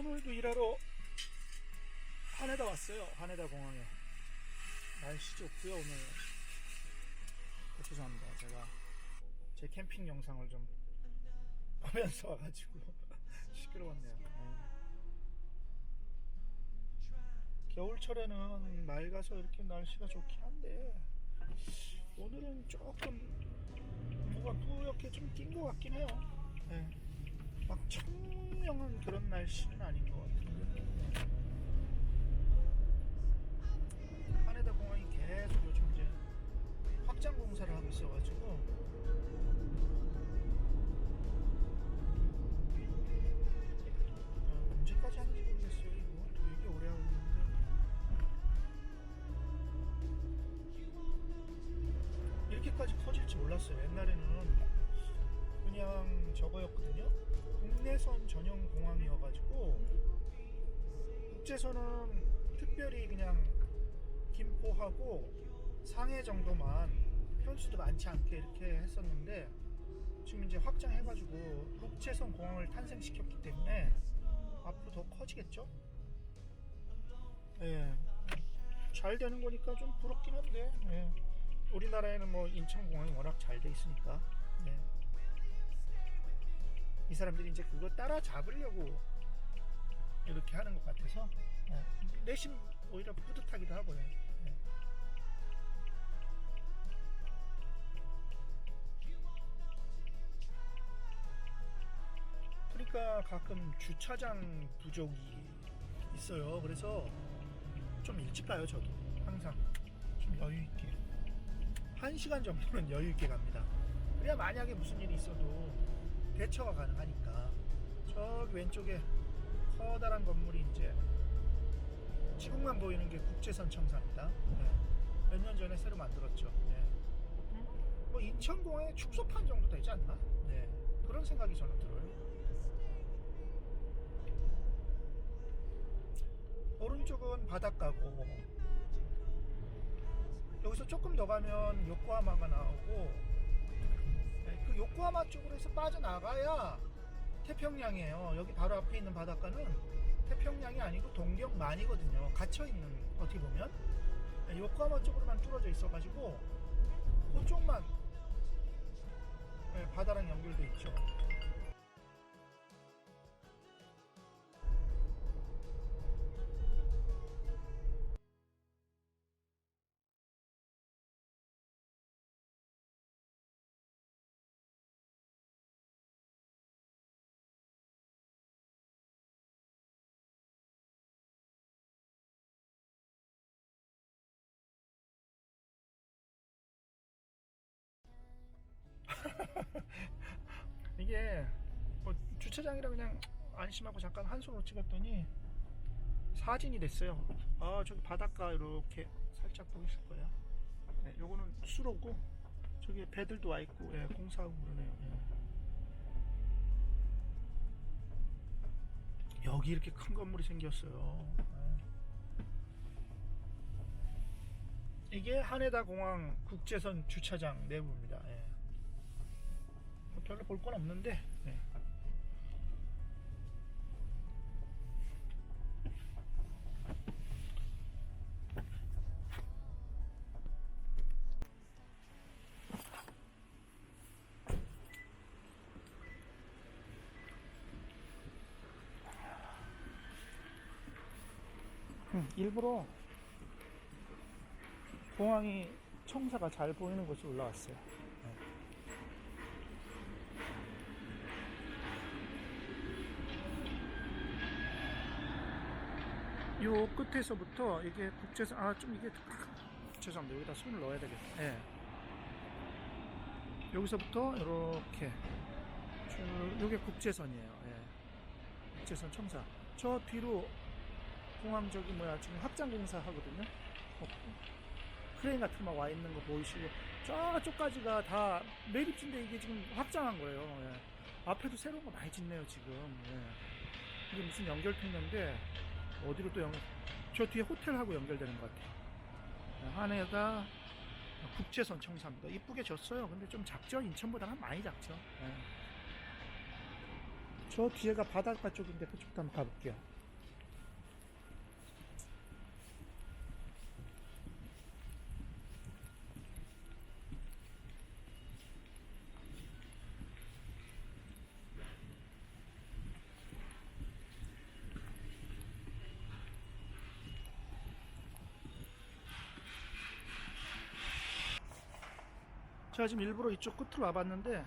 오늘도 일하러 하네다 왔어요. 하네다 공항에. 날씨 좋고요 오늘. 어, 죄송합니다. 제가 제 캠핑 영상을 좀 보면서 와가지고 시끄러웠네요. 네. 겨울철에는 맑아서 이렇게 날씨가 좋긴 한데 오늘은 조금 뭐가 뿌옇게 좀 낀 것 같긴 해요. 네. 막 청명한 그런 날씨는 아닌 것 같은데. 하네다 공항이 계속 요즘 이제 확장 공사를 하고 있어가지고 아, 언제까지 하는지 모르겠어요. 이거 되게 오래 하고 있는데. 이렇게까지 커질지 몰랐어요. 옛날에는 그냥 저거였거든요. 국내선 전용 공항이어가지고 국제선은 특별히 그냥 김포하고 상해 정도만 편수도 많지 않게 이렇게 했었는데 지금 이제 확장해가지고 국제선 공항을 탄생시켰기 때문에 앞으로 더 커지겠죠? 예. 잘 되는 거니까 좀 부럽긴 한데 예. 우리나라에는 뭐 인천공항이 워낙 잘 돼 있으니까 예. 이 사람들이 이제 그거 따라 잡으려고 이렇게 하는 것 같아서 예. 내심 오히려 뿌듯하기도 하고요. 예. 그러니까 가끔 주차장 부족이 있어요. 그래서 좀 일찍 가요, 저도. 항상 좀 여유 있게. 한 시간 정도는 여유 있게 갑니다. 그래야 만약에 무슨 일이 있어도 대처가 가능하니까. 저기 왼쪽에 커다란 건물이 이제 지붕만 보이는 게 국제선 청사입니다. 네. 몇년 전에 새로 만들었죠. 네. 뭐 인천공항의 축소판 정도 되지 않나? 네. 그런 생각이 저는 들어요. 오른쪽은 바닷가고 여기서 조금 더 가면 요코하마가 나오고 네, 그 요코하마 쪽으로 해서 빠져나가야 태평양이에요. 여기 바로 앞에 있는 바닷가는 태평양이 아니고 동경만이거든요. 갇혀 있는 어떻게 보면 네, 요코하마 쪽으로만 뚫어져 있어가지고 그쪽만 네, 바다랑 연결돼 있죠. 이게 뭐 주차장이라 그냥 안심하고 잠깐 한 손으로 찍었더니 사진이 됐어요. 아 저기 바닷가 이렇게 살짝 보이실 거예요. 네, 요거는 수로고 저기 배들도 와 있고 예, 공사하고 그러네요. 예. 여기 이렇게 큰 건물이 생겼어요. 예. 이게 하네다 공항 국제선 주차장 내부입니다. 예. 뭐 별로 볼 건 없는데 네. 음, 일부러 공항이 청사가 잘 보이는 곳에 올라왔어요. 요 끝에서부터 이게 국제선 아좀 이게 죄송합니다 여기다 손을 넣어야 되겠다 예. 여기서부터 이렇게 쭉 요게 국제선이에요 예. 국제선 청사 저 뒤로 공항 저기 뭐야 지금 확장 공사 하거든요 어, 크레인 같은 거와 있는 거 보이시고 저쪽까지가 다 매립지인데 이게 지금 확장한 거예요 예. 앞에도 새로운 거 많이 짓네요 지금 예. 이게 무슨 연결 통로인데 어디로 또 연, 저 뒤에 호텔하고 연결되는 것 같아요. 한해가 국제선 청사입니다. 이쁘게 졌어요. 근데 좀 작죠? 인천보다는 많이 작죠. 예. 저 뒤에가 바닷가 쪽인데 그쪽도 한번 가볼게요. 제가 지금 일부러 이쪽 끝으로 와봤는데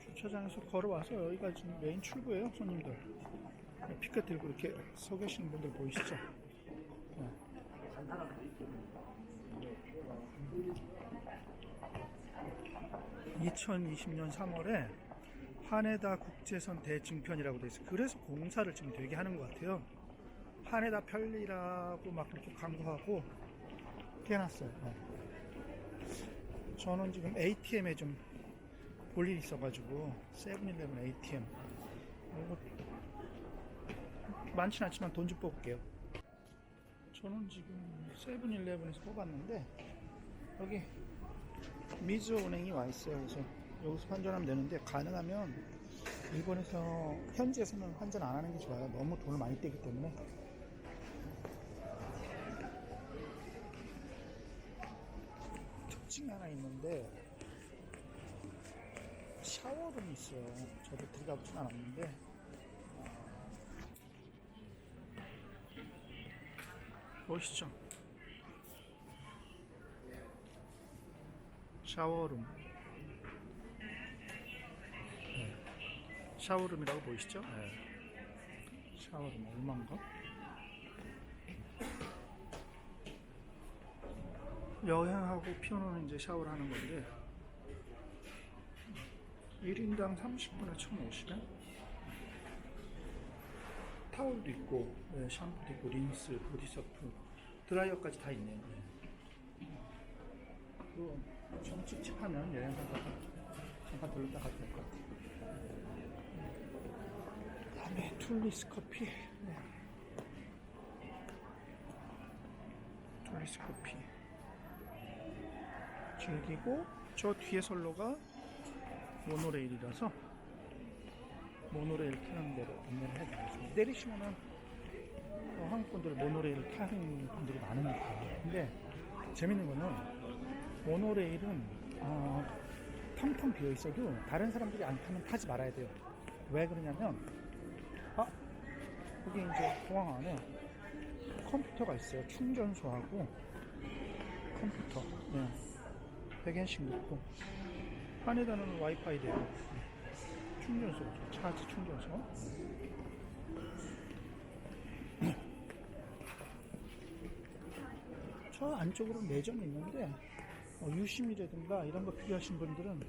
주차장에서 걸어와서 여기가 지금 메인 출구예요 손님들 피켓 들고 이렇게 서 계시는 분들 보이시죠? 네. 2020년 3월에 하네다 국제선 대증편이라고 돼 있어요. 그래서 공사를 지금 되게 하는 것 같아요. 하네다 편리라고 막 이렇게 광고하고 해놨어요. 네. 저는 지금 ATM에 좀 볼 일이 있어가지고 세븐일레븐 ATM 많진 않지만 돈 좀 뽑을게요. 저는 지금 세븐일레븐에서 뽑았는데 여기 미즈 은행이 와 있어요. 그래서 여기서 환전하면 되는데 가능하면 일본에서 현지에서는 환전 안 하는 게 좋아요. 너무 돈을 많이 떼기 때문에. 특징이 하나 있는데 샤워룸이 있어요. 저도 들어가 보진 않았는데 보시죠. 샤워룸. 네. 샤워룸이라고 보이시죠? 네. 샤워룸 얼마인가? 여행하고 피어노는 이제 샤워를 하는 건데 1인당 30분에 1,050원? 타올도 있고 네, 샴푸도 있고 린스, 보디서프, 드라이어까지 다 있네요. 네. 좀 찝찝하면 여행하다가 잠깐 들렀다 가도 될 것 같아요. 그 다음에 툴리스 커피. 네. 툴리스 커피. 즐기고 저 뒤에 선로가 모노레일이라서 모노레일 타는 데로 안내를 해드리겠습니다. 내리시면은 어, 한국 분들 모노레일 타는 분들이 많으니까. 근데 재밌는 거는 모노레일은 어, 텅텅 비어 있어도 다른 사람들이 안 타면 타지 말아야 돼요. 왜 그러냐면 아 여기 이제 공항 안에 컴퓨터가 있어요. 충전소하고 컴퓨터. 네. 100엔씩 넣고 안에다는 와이파이 되고 충전소 차지 충전소 저 안쪽으로 매점이 있는데 어, 유심이라든가 이런 거 필요하신 분들은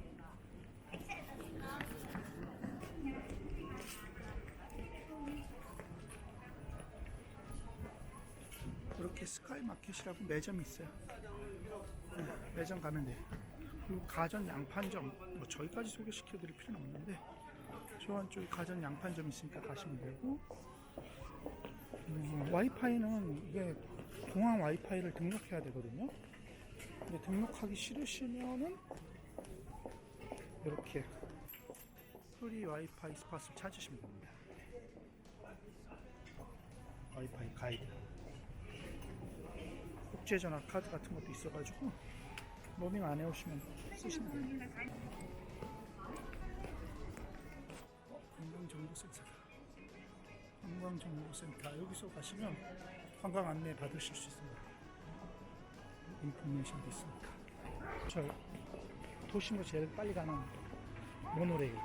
이렇게 스카이마켓이라고 매점이 있어요. 네, 매점 가면 돼요. 그리고 가전 양판점, 뭐 저희까지 소개시켜 드릴 필요는 없는데, 저 안쪽에 가전 양판점 있으니까 가시면 되고, 음, 와이파이는 이게 공항 와이파이를 등록해야 되거든요. 근데 등록하기 싫으시면은, 이렇게 프리 와이파이 스팟을 찾으시면 됩니다. 와이파이 가이드. 국제전화 카드 같은 것도 있어가지고 로밍 안 해오시면 쓰시면. 어, 관광정보센터다. 관광정보센터 여기서 가시면 관광 안내 받으실 수 있습니다. 인포메이션도 있으니까. 저 도심으로 제일 빨리 가는 모노레일.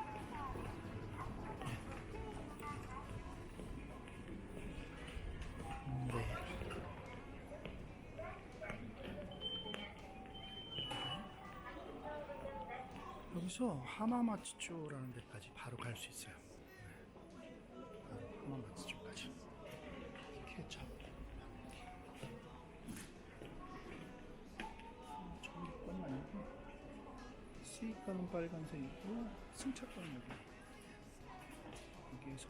모노레일. 여기서 하마마츠초라는 데까지 바로 갈 수 있어요. 승차감은 빨간색이고 승차감 여기. 여기에서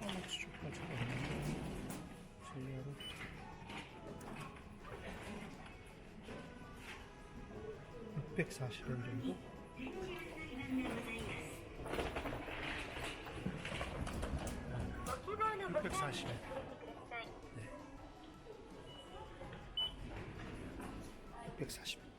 하나씩 쭉 가져가면 전리하로 부 640원 정도? 640원. 네. 640원.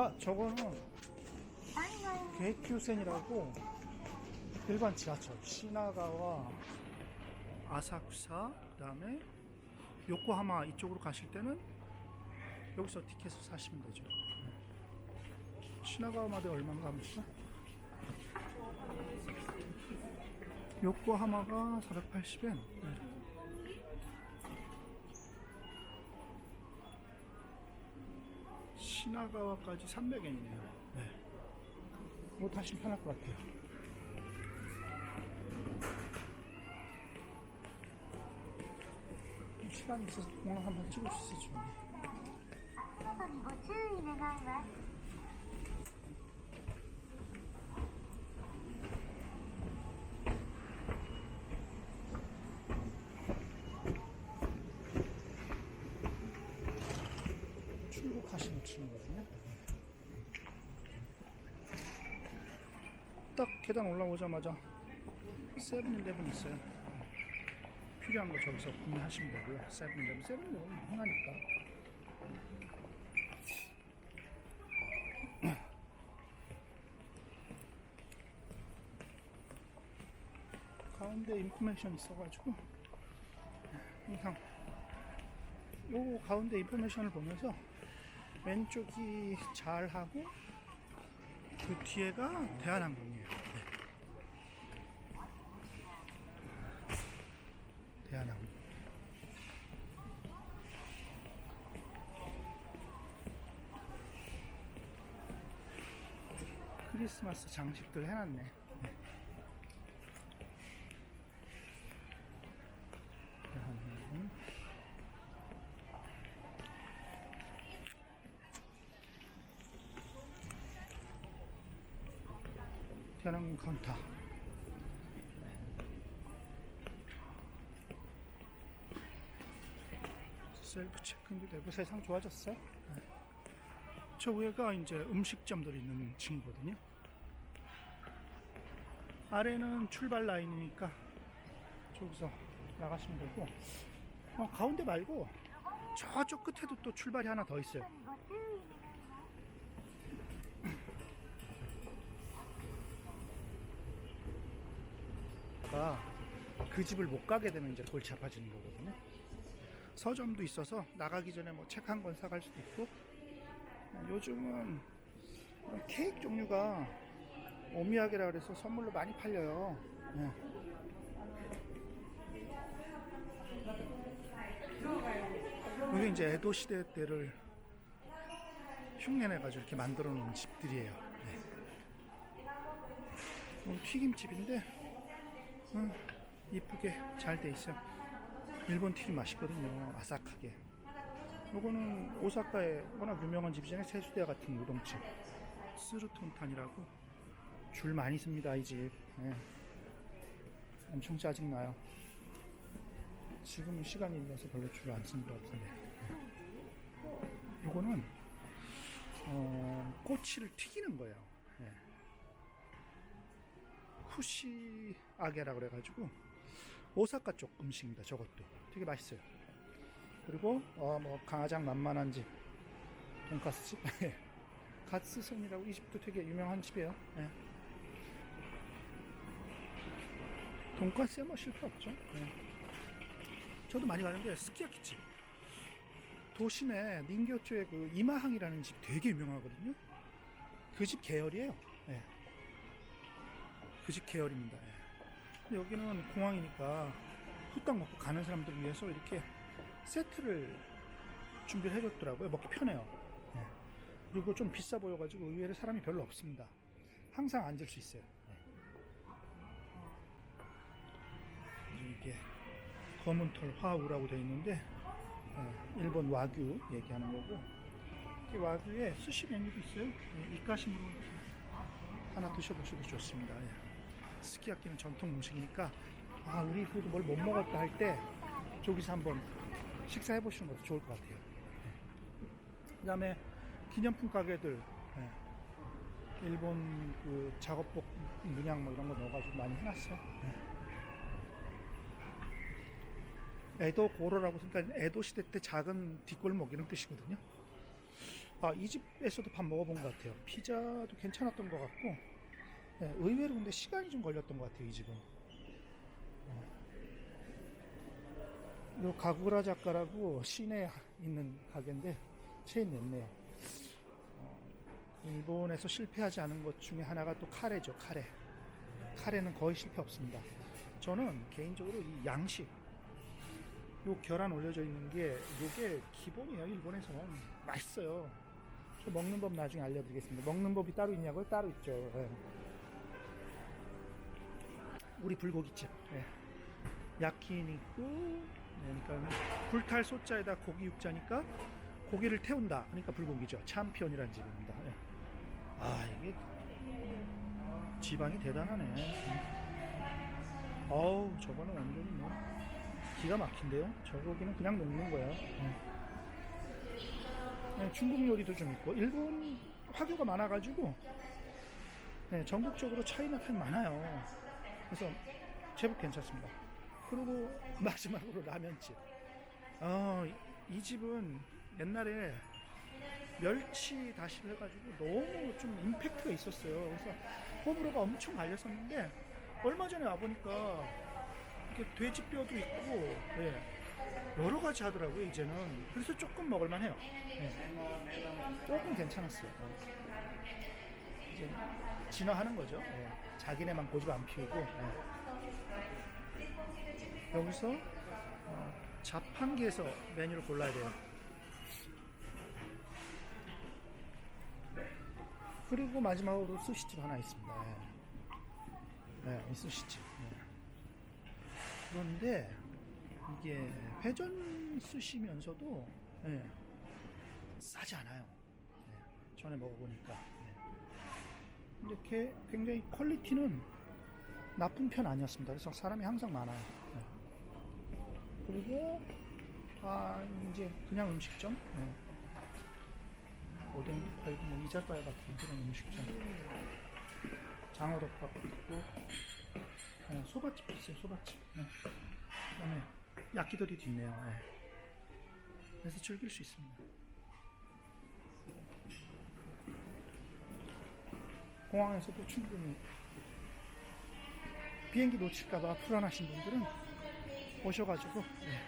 아, 저거는 대큐센이라고 일반 지하철 시나가와 아사쿠사 그다음에 요코하마 이쪽으로 가실 때는 여기서 티켓을 사시면 되죠. 네. 시나가와 마대 얼마인가 볼까? 요코하마가 480엔. 시나가와까지 300엔이네요. 네. 뭐 타시면 편할 것 같아요. 시간이 있어서 오늘 한번 찍을 수 있을지 모르겠네. 딱 계단 올라오자마자 세븐일레븐 있어요. 필요한 거 저기서 구매하시면 되고요. 세븐일레븐, 세븐일레븐 흔하니까. 가운데 인포메이션 있어가지고 항상 요 가운데 인포메이션을 보면서 왼쪽이 잘하고 그 뒤에가 대한항공이에요. 네. 대한항공. 크리스마스 장식들 해놨네. 네. 대한항공. 대한항공 카운터. 셀프 체크인도 되고 세상 좋아졌어요. 네. 저 위에가 이제 음식점들이 있는 층이거든요. 아래는 출발 라인이니까 저기서 나가시면 되고 어, 가운데 말고 저쪽 끝에도 또 출발이 하나 더 있어요. 하다가 그 집을 못 가게 되면 이제 골치 아파지는 거거든요. 서점도 있어서 나가기 전에 뭐 책 한 권 사갈 수도 있고 요즘은 케이크 종류가 오미야게라 그래서 선물로 많이 팔려요. 네. 이게 이제 에도 시대 때를 흉내내가지고 이렇게 만들어 놓은 집들이에요. 네. 뭐 튀김집인데 이쁘게 잘돼 있어요. 일본 튀김 맛있거든요. 아삭하게. 요거는 오사카에 워낙 유명한 집이잖아요. 세수대 같은 우동집. 스루톤탄이라고 줄 많이 씁니다. 이 집. 예. 엄청 짜증나요. 지금은 시간이 있어서 별로 줄을 안 쓰는 것 같은데. 예. 요거는 어, 꼬치를 튀기는 거예요. 예. 쿠시아게라 그래가지고 오사카 쪽 음식입니다. 저것도 되게 맛있어요. 그리고 어, 뭐 가장 만만한 집 돈가스 집 갓스성이라고 이 집도 되게 유명한 집이에요. 예. 돈가스에 뭐 실패 없죠. 예. 저도 많이 가는데 스키야키 집 도심에 닌교초에 그 이마항이라는 집 되게 유명하거든요. 그 집 계열이에요. 예. 그집 계열입니다. 예. 여기는 공항이니까 후딱 먹고 가는 사람들을 위해서 이렇게 세트를 준비를 해줬더라고요. 먹기 편해요. 예. 그리고 좀 비싸 보여가지고 의외로 사람이 별로 없습니다. 항상 앉을 수 있어요. 예. 이게 검은털 화우라고 되어 있는데 어, 일본 와규 얘기하는 거고 이 와규에 스시 메뉴도 있어요. 예, 입가심으로 하나 드셔보셔도 좋습니다. 예. 스키야키는 전통 음식이니까 아 우리 그래도 뭘 못 먹었다 할 때 저기서 한번 식사해 보시는 것도 좋을 것 같아요. 그 다음에 기념품 가게들 예. 일본 그 작업복 문양 뭐 이런 거 넣어가지고 많이 해놨어요. 예. 에도 고로라고 그러니까 에도 시대 때 작은 뒷골목 이런 뜻이거든요. 아, 이 집에서도 밥 먹어본 것 같아요. 피자도 괜찮았던 것 같고, 예, 의외로 근데 시간이 좀 걸렸던 것 같아요, 이 집은. 어. 요 가구라 작가라고 시내에 있는 가게인데, 체인 냈네요. 어, 일본에서 실패하지 않은 것 중에 하나가 또 카레죠, 카레. 카레는 거의 실패 없습니다. 저는 개인적으로 이 양식, 요 계란 올려져 있는 게 요게 기본이에요 일본에서 맛있어요 저 먹는 법 나중에 알려드리겠습니다 먹는 법이 따로 있냐고요? 따로 있죠 예. 우리 불고기집 예. 야키니쿠 네, 그러니까 불탈 소자에다 고기 육자니까 고기를 태운다 그러니까 불고기죠 챔피언이라는 집입니다 예. 아 이게 지방이 대단하네 음. 어우 저거는 완전히 뭐 기가 막힌데요? 저 고기는 그냥 녹는 거야. 네. 네, 중국 요리도 좀 있고 일본 화교가 많아가지고 네, 전국적으로 차이나타임 많아요. 그래서 제법 괜찮습니다. 그리고 마지막으로 라면집. 어, 이- 이 집은 옛날에 멸치 다시를 해가지고 너무 좀 임팩트가 있었어요. 그래서 호불호가 엄청 갈렸었는데 얼마 전에 와보니까 이렇게 돼지뼈도 있고 예, 여러 가지 하더라고요 이제는 그래서 조금 먹을만 해요 예, 조금 괜찮았어요 이제 진화하는 거죠 예, 자기네만 고집 안 피우고 예. 여기서 어, 자판기에서 메뉴를 골라야 돼요 그리고 마지막으로 스시집 하나 있습니다 예. 네, 이 스시집 예. 그런데 이게 회전 쓰시면서도 예, 싸지 않아요. 예, 전에 먹어보니까. 예. 근데 게- 굉장히 퀄리티는 나쁜 편 아니었습니다. 그래서 사람이 항상 많아요. 예. 그리고 아 이제 그냥 음식점. 예. 오뎅도 팔고 뭐 이자카야 같은 그런 음식점. 장어덮밥도 있고 네, 소바집도 있어요, 소바집. 네. 그다음에 야끼도리도 있네요. 네. 그래서 즐길 수 있습니다. 공항에서도 충분히 비행기 놓칠까봐 불안하신 분들은 오셔가지고 네,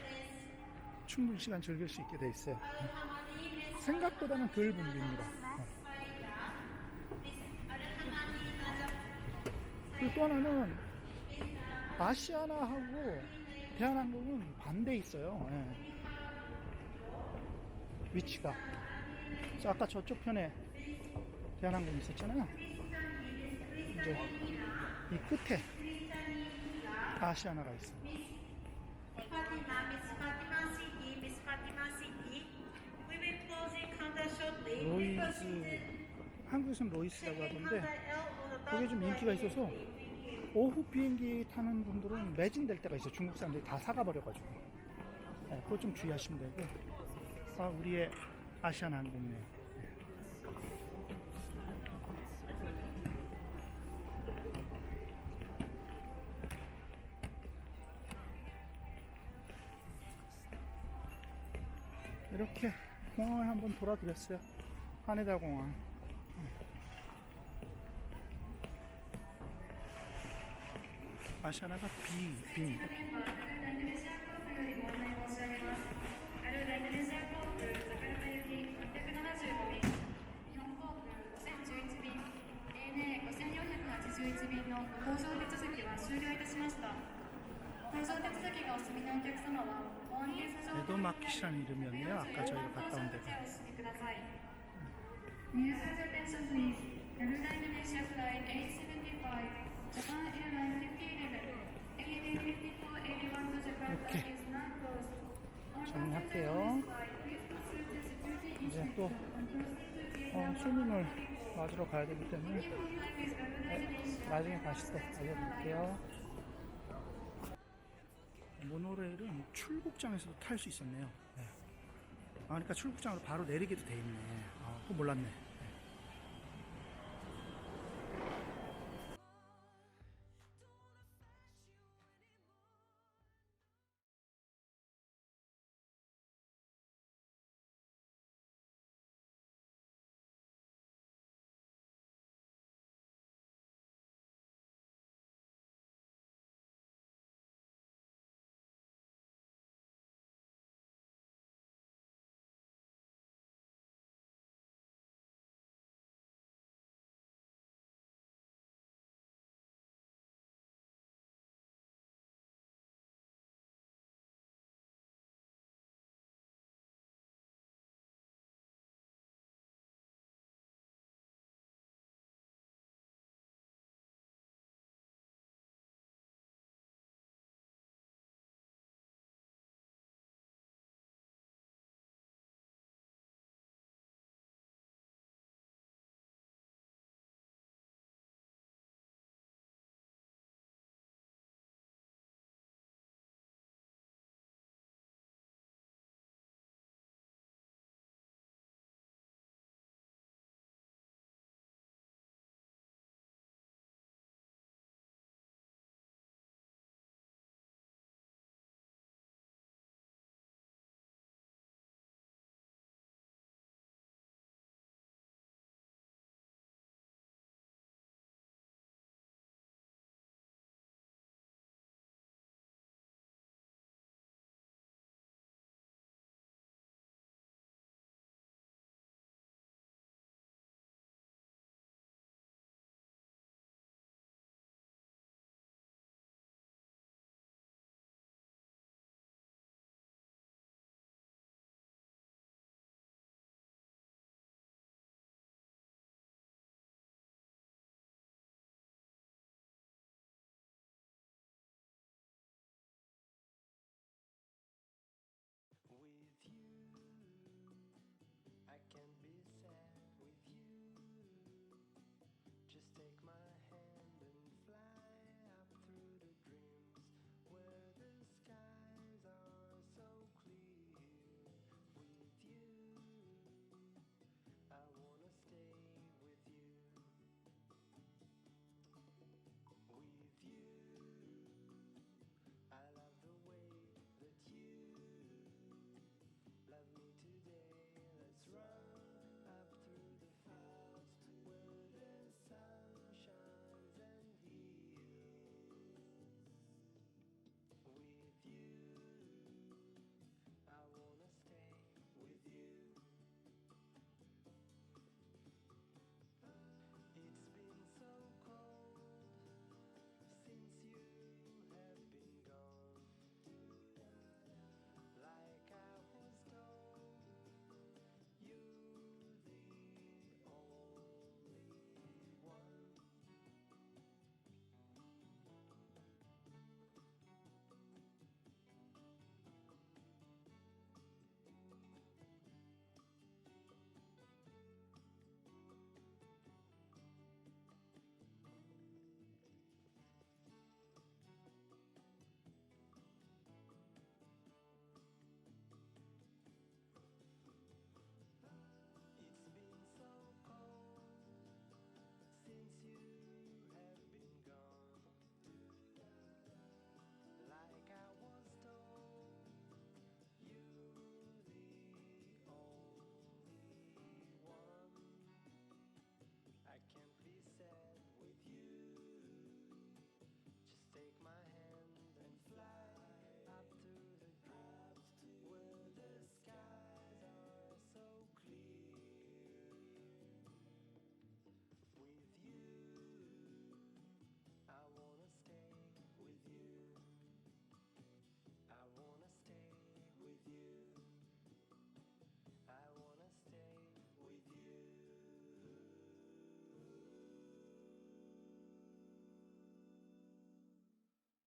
충분히 시간 즐길 수 있게 돼 있어요. 네. 생각보다는 덜 붐빕니다. 네. 그리고 또 하나는 아시아나하고 대한항공은 반대 있어요. 예. 위치가. 아까 저쪽 편에 대한항공 있었잖아요. 이제 이 끝에 아시아나가 로이즈 proceed 한국에서는 로이스라고 하던데 그게 좀 인기가. 있어서 오후 비행기 타는 분들은 매진될 때가 있어요. 중국 사람들이 다 사가 버려가지고. 네, 그거 좀 주의하시면 되고. 아, 우리의 아시아나 항공이네요. 이렇게 공항을 한번 돌아드렸어요. 하네다 공항. 아시아나가 B, B. 에도마키시라는 이름이었네요. 아까 저희가 갔다 온 데가. 이렇게 정리할게요. 이제 또 어, 수능을 맞으러 가야 되기 때문에 나중에 다시 또 알려드릴게요. 모노레일은 출국장에서도 탈 수 있었네요. 네. 아, 그러니까 출국장으로 바로 내리게도 돼 있네. 아, 그거 몰랐네.